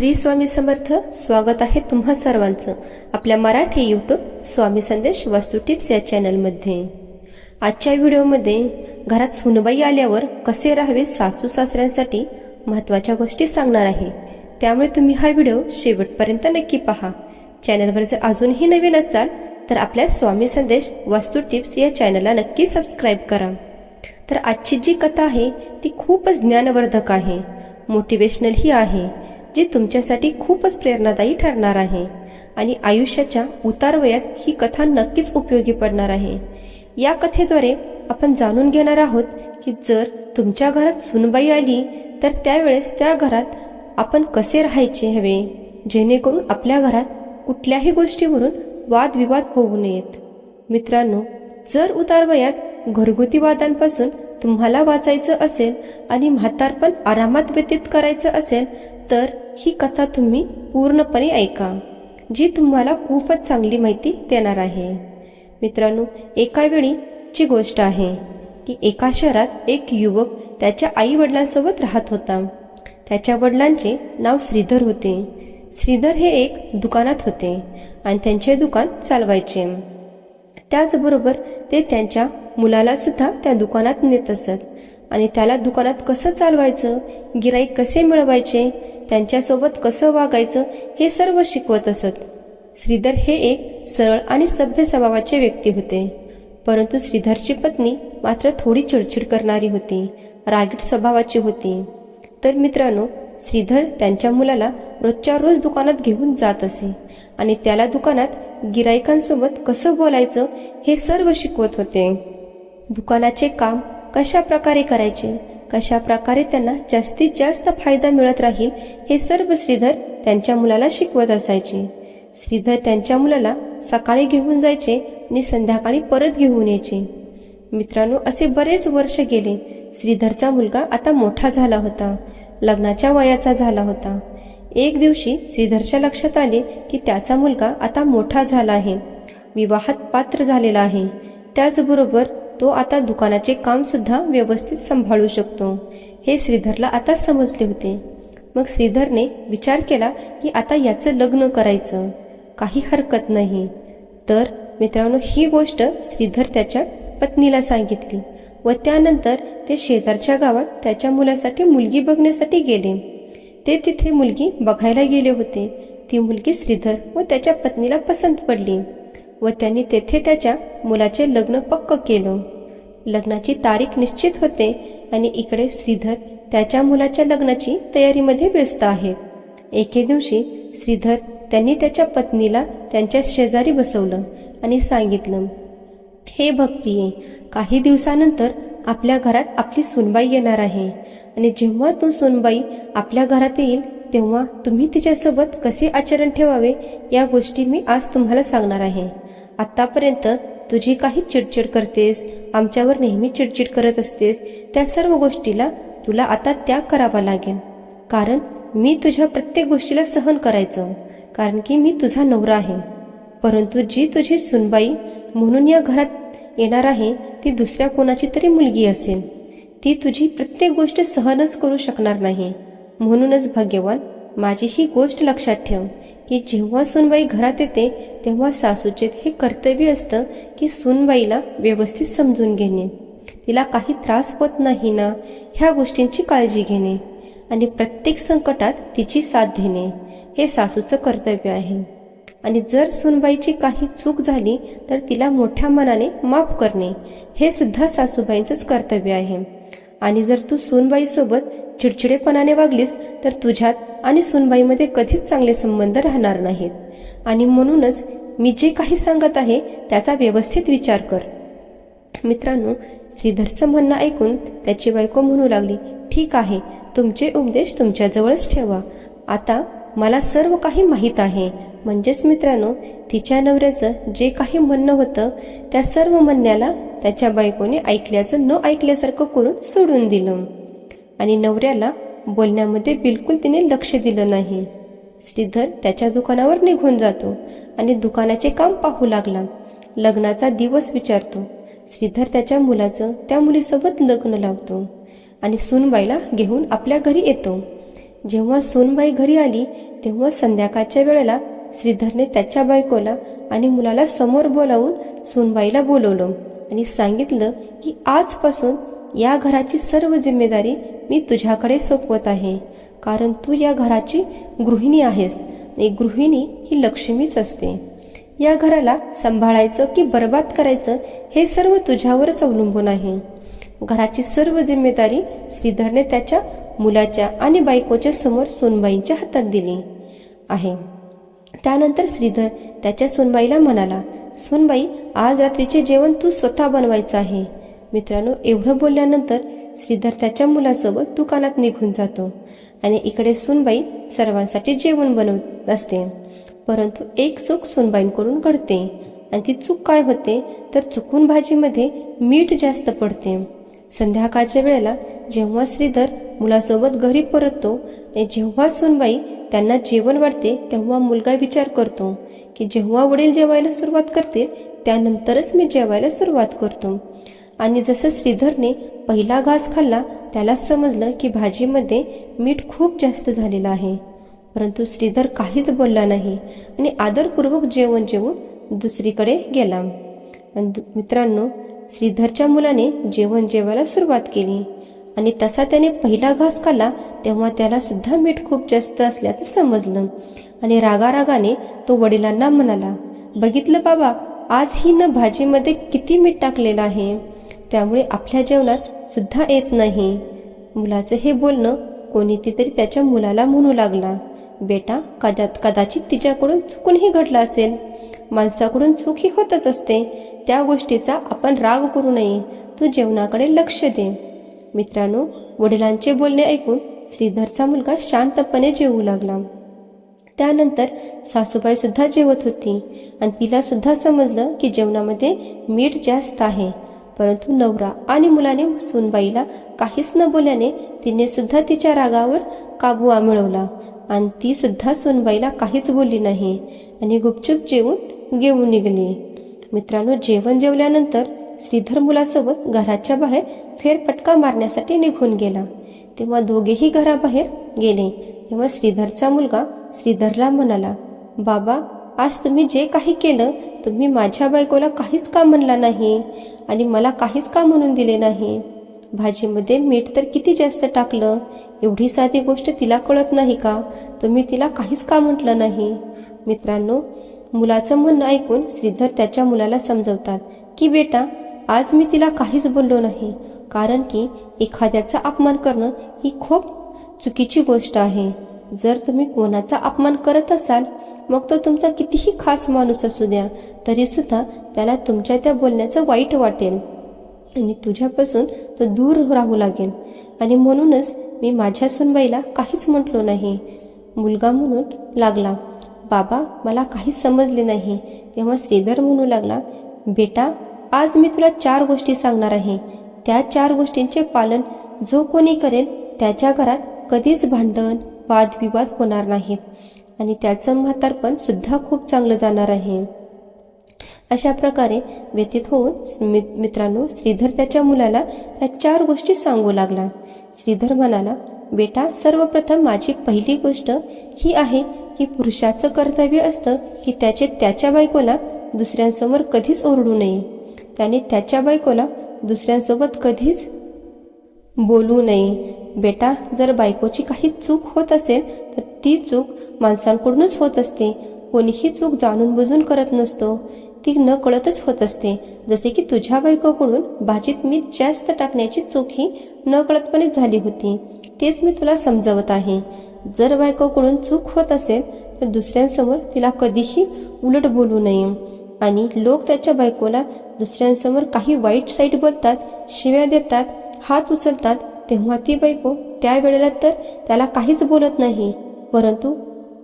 श्री स्वामी समर्थ. स्वागत आहे तुम्हा सर्वांचं आपल्या मराठी यूट्यूब स्वामी संदेश वास्तू टिप्स या चॅनलमध्ये. आजच्या व्हिडिओमध्ये घरात सुनबाई आल्यावर कसे राहावे सासू सासऱ्यांसाठी महत्त्वाच्या गोष्टी सांगणार आहे. त्यामुळे तुम्ही हा व्हिडिओ शेवटपर्यंत नक्की पहा. चॅनलवर जर अजूनही नवीन असाल तर आपल्या स्वामी संदेश वास्तू टिप्स या चॅनलला नक्की सबस्क्राईब करा. तर आजची जी कथा आहे ती खूपच ज्ञानवर्धक आहे. मोटिवेशनल ही आहे. जी तुमच्यासाठी खूपच प्रेरणादायी ठरणार आहे. आणि आयुष्याच्या उतारवयात ही कथा नक्कीच उपयोगी पडणार आहे. या कथेद्वारे आपण जाणून घेणार आहोत की जर तुमच्या घरात सुनबाई आली तर त्यावेळेस त्या घरात आपण कसे राहायचे हवे? जेणेकरून आपल्या घरात कुठल्याही गोष्टीवरून वादविवाद होऊ नयेत. मित्रांनो जर उतारवयात घरगुती वादांपासून तुम्हाला वाचायचं असेल आणि म्हातारपण आरामात व्यतीत करायचं असेल तर ही कथा तुम्ही पूर्णपणे ऐका जी तुम्हाला खूपच चांगली माहिती देणार आहे. मित्रांनो एका वेळीची गोष्ट आहे की एका शहरात एक युवक त्याच्या आई वडिलांसोबत राहत होता. त्याच्या वडिलांचे नाव श्रीधर होते. श्रीधर हे एक दुकानात होते आणि त्यांचे दुकान चालवायचे. त्याचबरोबर ते त्यांच्या मुलाला सुद्धा त्या दुकानात नेत असत. आणि त्याला दुकानात कसं चालवायचं गिराईक कसे मिळवायचे त्यांच्यासोबत कसं वागायचं हे सर्व शिकवत असत. श्रीधर हे एक सरळ आणि सभ्य स्वभावाचे व्यक्ती होते. परंतु श्रीधरची पत्नी मात्र थोडी चिडचिड करणारी होती रागीट स्वभावाची होती. तर मित्रांनो श्रीधर त्यांच्या मुलाला रोजच्या रोज दुकानात घेऊन जात असे आणि त्याला दुकानात गिरायकांसोबत कसं बोलायचं हे सर्व शिकवत होते. दुकानाचे काम कशा प्रकारे करायचे? कशा प्रकारे त्यांना जास्तीत जास्त फायदा मिळत राहील हे सर्व श्रीधर त्यांच्या मुलाला शिकवत असायचे. श्रीधर त्यांच्या मुलाला सकाळी घेऊन जायचे आणि संध्याकाळी परत घेऊन यायचे. मित्रांनो असे बरेच वर्ष गेले. श्रीधरचा मुलगा आता मोठा झाला होता. लग्नाच्या वयाचा झाला होता. एक दिवशी श्रीधरच्या लक्षात आले की त्याचा मुलगा आता मोठा झाला आहे. विवाहात पात्र झालेला आहे. त्याचबरोबर तो आता दुकानाचे काम सुद्धा व्यवस्थित सांभाळू शकतो. हे श्रीधरला आता समजले होते. मग श्रीधरने विचार केला की आता याचं लग्न करायचं. काही हरकत नाही. तर मित्रांनो ही गोष्ट श्रीधर त्याच्या पत्नीला सांगितली व त्यानंतर ते शेजारच्या गावात त्याच्या मुलासाठी मुलगी बघण्यासाठी गेले. ते तिथे मुलगी बघायला गेले होते. ती मुलगी श्रीधर व त्याच्या पत्नीला पसंत पडली. व त्यांनी तेथे त्याच्या मुलाचे लग्न पक्क केलं. लग्नाची तारीख निश्चित होते आणि इकडे श्रीधर त्याच्या मुलाच्या लग्नाची तयारीमध्ये व्यस्त आहेत एके दिवशी श्रीधर त्यांनी त्याच्या पत्नीला त्यांच्या शेजारी बसवलं आणि सांगितलं हे भक्तिये काही दिवसानंतर आपल्या घरात आपली सुनबाई येणार आहे आणि जेव्हा तो सुनबाई आपल्या घरात येईल तेव्हा तुम्ही तिच्यासोबत कसे आचरण ठेवावे या गोष्टी मी आज तुम्हाला सांगणार आहे. आतापर्यंत तुझी काही चिडचिड करतेस आमच्यावर नेहमी चिडचिड करत असतेस त्या सर्व गोष्टीला तुला आता त्याग करावा लागेल. कारण मी तुझ्या प्रत्येक गोष्टीला सहन करायचं कारण की मी तुझा नवरा आहे. परंतु जी तुझी सुनबाई म्हणून या घरात येणार आहे ती दुसऱ्या कोणाची तरी मुलगी असेल. ती तुझी प्रत्येक गोष्ट सहनच करू शकणार नाही. म्हणूनच भाग्यवान माझी ही गोष्ट लक्षात ठेव. की जेव्हा सुनबाई घरात येते तेव्हा सासूचे हे कर्तव्य असतं की सुनबाईला व्यवस्थित समजून घेणे. तिला काही त्रास होत नाही ना ह्या गोष्टींची काळजी घेणे आणि प्रत्येक संकटात तिची साथ देणे हे सासूचं कर्तव्य आहे. आणि जर सुनबाईची काही चूक झाली तर तिला मोठ्या मनाने माफ करणे हे सुद्धा सासूबाईंचंच कर्तव्य आहे. आणि जर तू सुनबाईसोबत चिडचिडेपणाने वागलीस तर तुझ्यात आणि सुनबाईमध्ये कधीच चांगले संबंध राहणार नाहीत. आणि म्हणूनच मी जे काही सांगत आहे त्याचा व्यवस्थित विचार कर. मित्रांनो श्रीधरचं म्हणणं ऐकून त्याची बायको म्हणू लागली ठीक आहे तुमचे उपदेश तुमच्याजवळच ठेवा. आता मला सर्व काही माहीत आहे. म्हणजेच मित्रांनो तिच्या नवऱ्याचं जे काही म्हणणं होतं त्या सर्व म्हणण्याला त्याच्या बायकोने ऐकल्याचं न ऐकल्यासारखं करून सोडून दिलं. आणि नवऱ्याला बोलण्यामध्ये बिलकुल तिने लक्ष दिलं नाही. श्रीधर त्याच्या दुकानावर निघून जातो आणि दुकानाचे काम पाहू लागला. लग्नाचा दिवस विचारतो. श्रीधर त्याच्या मुलाचं त्या मुलीसोबत लग्न लावतो आणि सुनबाईला घेऊन आपल्या घरी येतो. जेव्हा सोनबाई घरी आली तेव्हा संध्याकाळच्या वेळेला श्रीधरने त्याच्या बायकोला आणि मुलाला समोर बोलावून सोनबाईला बोलवलं आणि सांगितलं की आजपासून या घराची सर्व जिम्मेदारी मी तुझ्याकडे सोपवत आहे. कारण तू या घराची गृहिणी आहेस आणि गृहिणी ही लक्ष्मीच असते. या घराला सांभाळायचं की बर्बाद करायचं हे सर्व तुझ्यावरच अवलंबून आहे. घराची सर्व जिम्मेदारी श्रीधरने त्याच्या मुलाच्या आणि बायकोच्या समोर सोनबाईंच्या हातात दिली आहे. त्यानंतर श्रीधर त्याच्या सोनबाईला म्हणाला सोनबाई आज रात्रीचे जेवण तू स्वतः बनवायचं आहे. मित्रांनो एवढं बोलल्यानंतर श्रीधर त्याच्या मुलासोबत दुकानात निघून जातो आणि इकडे सोनबाई सर्वांसाठी जेवण बनवत असते. परंतु एक चूक सोनबाईंकडून घडते आणि ती चूक काय होते तर चुकून भाजीमध्ये मीठ जास्त पडते. संध्याकाळच्या वेळेला जेव्हा श्रीधर मुलासोबत घरी परततो आणि जेव्हा सोनबाई त्यांना जेवण वाढते तेव्हा मुलगा विचार करतो की जेव्हा वडील जेवायला सुरुवात करते त्यानंतरच मी जेवायला सुरुवात करतो. आणि जसं श्रीधरने पहिला घास खाल्ला त्याला समजलं की भाजीमध्ये मीठ खूप जास्त झालेलं आहे. परंतु श्रीधर काहीच बोलला नाही आणि आदरपूर्वक जेवण जेवून दुसरीकडे गेला. आणि दु- मित्रांनो श्रीधरच्या मुलाने जेवण जेवायला सुरुवात केली आणि तसा त्याने पहिला घास खाल्ला तेव्हा त्याला सुद्धा मीठ खूप जास्त असल्याचं समजलं. आणि रागारागाने तो वडिलांना म्हणाला बघितलं बाबा आज ही न भाजीमध्ये किती मीठ टाकलेलं आहे. त्यामुळे आपल्या जेवणात सुद्धा येत नाही. मुलाचं हे बोलणं कोणीतरी त्याच्या मुलाला म्हणू लागला. बेटा कदात कदाचित तिच्याकडून चुकूनही घडलं असेल. माणसाकडून चूक ही होतच असते. त्या गोष्टीचा आपण राग करू नये. तू जेवणाकडे लक्ष दे. मित्रांनो वडिलांचे बोलणे ऐकून श्रीधरचा मुलगा शांतपणे जेवू लागला. त्यानंतर सासूबाई सुद्धा जेवत होती आणि तिला सुद्धा समजलं की जेवणामध्ये मीठ जास्त आहे. परंतु नवरा आणि मुलाने सुनबाईला काहीच न बोलल्याने तिने सुद्धा तिच्या रागावर काबू मिळवला. आणि ती सुद्धा सुनबाईला काहीच बोलली नाही. आणि गुपचूप जेवून घेऊन निघली. मित्रांनो जेवण जेवल्यानंतर श्रीधर मुलासोबत घराच्या बाहेर फेरफटका मारण्यासाठी निघून गेला. तेव्हा दोघेही घराबाहेर गेले. तेव्हा श्रीधरचा मुलगा श्रीधरला म्हणाला बाबा आज तुम्ही जे काही केलं तुम्ही माझ्या बायकोला काहीच का म्हणला नाही? आणि मला काहीच का म्हणून दिले नाही? भाजीमध्ये मीठ तर किती जास्त टाकलं? एवढी साधी गोष्ट तिला कळत नाही का? तुम्ही तिला काहीच का म्हटलं नाही? मित्रांनो मुलाचं म्हणणं ऐकून श्रीधर त्याच्या मुलाला समजवतात की बेटा आज मी तिला काहीच बोललो नाही. कारण की एखाद्याचा अपमान करणं ही खूप चुकीची गोष्ट आहे. जर तुम्ही कोणाचा अपमान करत असाल मग तो तुमचा कितीही खास माणूस असू द्या तरीसुद्धा त्याला तुमच्या त्या बोलण्याचं वाईट वाटेल. आणि तुझ्यापासून तो दूर राहू लागेल. आणि म्हणूनच मी माझ्या सुनबाईला काहीच म्हटलो नाही. मुलगा म्हणून लागला. बाबा मला काहीच समजले नाही. तेव्हा श्रीधर म्हणू लागला बेटा आज मी तुला चार गोष्टी सांगणार आहे. त्या चार गोष्टींचे पालन जो कोणी करेल त्याच्या घरात कधीच भांडण वादविवाद होणार नाहीत. आणि त्याचं म्हातारपण सुद्धा खूप चांगलं जाणार आहे. अशा प्रकारे व्यतीत होऊन मित्रांनो श्रीधर त्याच्या मुलाला त्या चार गोष्टी सांगू लागला. श्रीधर म्हणाला बेटा सर्वप्रथम माझी पहिली गोष्ट ही आहे की पुरुषाचं कर्तव्य असतं की त्याचे त्याच्या बायकोला दुसऱ्यांसमोर कधीच ओरडू नये. त्याने त्याच्या बायकोला दुसऱ्यांसोबत कधीच बोलू नये. बेटा जर बायकोची काही चूक होत असेल तर ती चूक माणसांकडूनच होत असते. कोणीही चूक जाणून बुजून करत नसतो. ती न कळतच होत असते. जसे की तुझ्या बायकोकडून भाजीत मीठ जास्त टाकण्याची चूक ही न कळतपणे झाली होती. तेच मी तुला समजवत आहे. जर बायकोकडून चूक होत असेल तर दुसऱ्यांसमोर तिला कधीही उलट बोलू नये. आणि लोक त्याच्या बायकोला दुसऱ्यांसमोर काही वाईट साईट बोलतात शिव्या देतात हात उचलतात तेव्हा ती बायको त्यावेळेला तर त्याला काहीच बोलत नाही. परंतु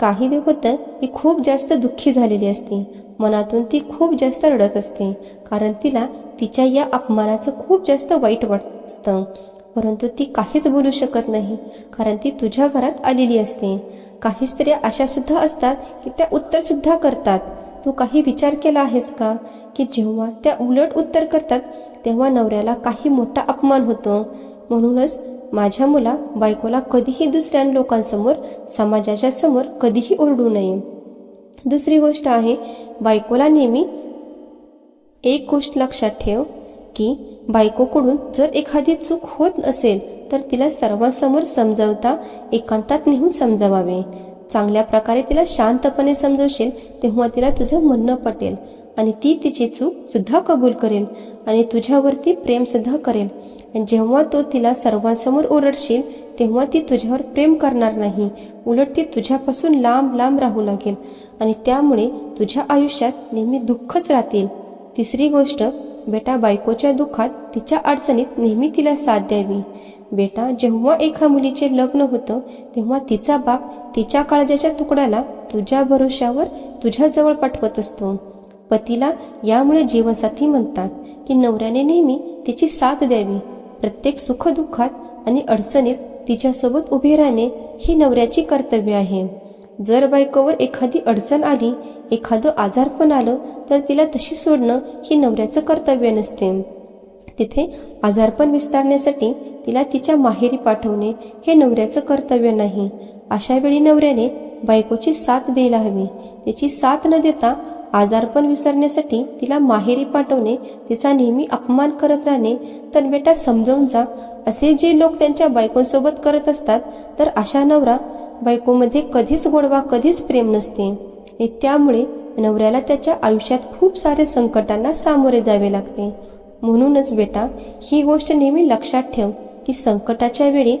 काही होतं ती खूप जास्त दुःखी झालेली असते. मनातून ती खूप जास्त रडत असते कारण तिला तिच्या या अपमानाचं खूप जास्त वाईट वाटतं. परंतु ती काहीच बोलू शकत नाही कारण ती तुझ्या घरात आलेली असते. काही स्त्रिया अशा सुद्धा असतात की त्या उत्तर सुद्धा करतात. तू काही विचार केला आहेस का? की जेव्हा त्या उलट उत्तर करतात तेव्हा नवऱ्याला काही मोठा अपमान होतो. म्हणूनच माझ्या मुला बायकोला कधीही दुसऱ्या लोकांसमोर समाजाच्या समोर कधीही ओरडू नये. दुसरी गोष्ट आहे बायकोला नेहमी एक गोष्ट लक्षात ठेव की बायकोकडून जर एखादी चूक होत असेल तर तिला सर्वांसमोर समजावता एकांतात नेहून समजावावे. चांगल्या प्रकारे तिला शांतपणे समजवशील तेव्हा तिला तुझं म्हणणं पटेल. आणि ती तिची चूक सुद्धा कबूल करेल आणि तुझ्यावरती प्रेम सुद्धा करेल. आणि जेव्हा तो तिला सर्वांसमोर ओरडशील तेव्हा ती तुझ्यावर प्रेम करणार नाही. उलट ती तुझ्यापासून लांब लांब राहू लागेल आणि त्यामुळे तुझ्या आयुष्यात नेहमी दुःखच राहतील. तिसरी गोष्ट बेटा बायकोच्या दुःखात तिच्या अडचणीत नेहमी तिला साथ द्यावी. बेटा जेव्हा एका मुलीचे लग्न होतं तेव्हा तिचा बाप तिच्या काळजाच्या तुकड्याला तुझ्या भरोश्यावर तुझ्याजवळ पाठवत असतो. पतीला यामुळे जीवनसाथी म्हणतात की नवऱ्याने नेहमी तिची साथ द्यावी. प्रत्येक सुखदुःखात आणि अडचणीत तिच्यासोबत उभे राहणे ही नवऱ्याची कर्तव्य आहे. जर बायकोवर एखादी अडचण आली एखादं आजारपण आलं तर तिला तशी सोडणं ही नवऱ्याचं कर्तव्य नसते. तिथे आजारपण विस्तारण्यासाठी तिला तिच्या माहेरी पाठवणे हे नवऱ्याचं कर्तव्य नाही. अशा वेळी नवऱ्याने बायकोची साथ द्यायला हवी. तिची साथ न देता आजारपण विसरण्यासाठी तिला माहेरी पाठवणे तिचा नेहमी अपमान करत राहणे तर बेटा समजावून जा. असे जे लोक त्यांच्या बायकोसोबत करत असतात तर अशा नवरा बायकोमध्ये कधीच गोडवा कधीच प्रेम नसते. आणि त्यामुळे नवऱ्याला त्याच्या आयुष्यात खूप सारे संकटांना सामोरे जावे लागते. म्हणूनच बेटा ही गोष्ट नेहमी लक्षात ठेव की संकटाच्या वेळी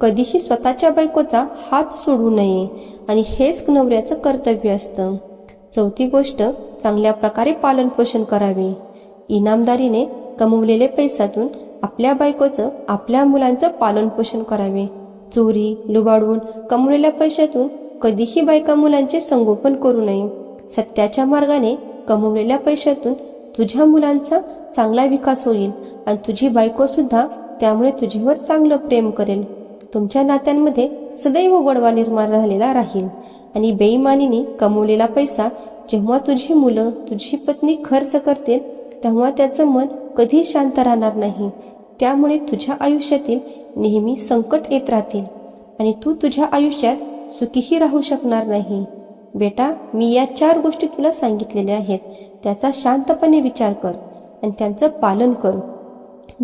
कधीही स्वतःच्या बायकोचा हात सोडू नये आणि हेच नवऱ्याचं कर्तव्य असतं. चौथी गोष्ट चांगल्या प्रकारे पालनपोषण करावे. इनामदारीने कमवलेल्या पैशातून आपल्या बायकोचं आपल्या मुलांचं पालनपोषण करावे. चोरी लुबाडून कमवलेल्या पैशातून कधीही बायका मुलांचे संगोपन करू नये. सत्याच्या मार्गाने कमवलेल्या पैशातून तुझ्या मुलांचा चांगला विकास होईल आणि तुझी बायको सुद्धा त्यामुळे तुझ्यावर चांगलं प्रेम करेल. तुमच्या नात्यांमध्ये सदैव गोडवा निर्माण झालेला राहील. आणि बेईमानीने कमवलेला पैसा जेव्हा तुझी मुलं तुझी पत्नी खर्च करतील तेव्हा त्याचं मन कधी शांत राहणार नाही. त्यामुळे तुझ्या आयुष्यातील नेहमी संकट येत राहतील आणि तू तुझ्या आयुष्यात सुखीही राहू शकणार नाही. बेटा मी या चार गोष्टी तुला सांगितलेल्या आहेत. त्याचा शांतपणे विचार कर आणि त्यांचं पालन कर.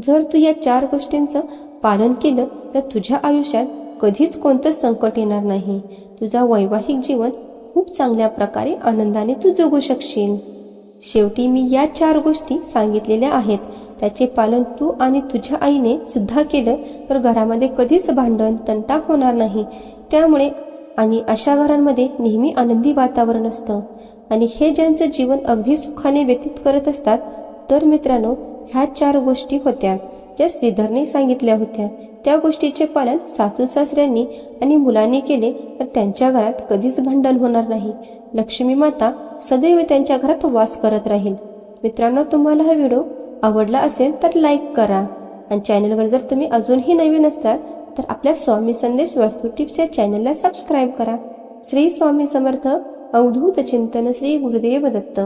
जर तू या चार गोष्टींचं पालन केलं तर तुझ्या आयुष्यात कधीच कोणतंच संकट येणार नाही. तुझा वैवाहिक जीवन खूप चांगल्या प्रकारे आनंदाने तू जगू शकशील. शेवटी मी या चार गोष्टी सांगितलेल्या आहेत. त्याचे पालन तू आणि तुझ्या आईने सुद्धा केलं तर घरामध्ये कधीच भांडण तंटा होणार नाही. त्यामुळे आणि अशा घरांमध्ये नेहमी आनंदी वातावरण असतं. आणि हे ज्यांचं जीवन अगदी सुखाने व्यतीत करत असतात तर मित्रांनो ह्या चार गोष्टी होत्या. ज्या श्रीधरने सांगितल्या होत्या त्या गोष्टीचे पालन सासू सासऱ्यांनी आणि मुलांनी केले तर त्यांच्या घरात कधीच भांडण होणार नाही. लक्ष्मी माता सदैव त्यांच्या घरात वास करत राहील. मित्रांनो तुम्हाला हा व्हिडिओ आवडला असेल तर लाईक करा. आणि चॅनलवर जर तुम्ही अजूनही नवीन असाल तर आपल्या स्वामी संदेश वास्तू टिप्स या चॅनलला सबस्क्राईब करा. श्री स्वामी समर्थ अवधूत चिंतन श्री गुरुदेव दत्त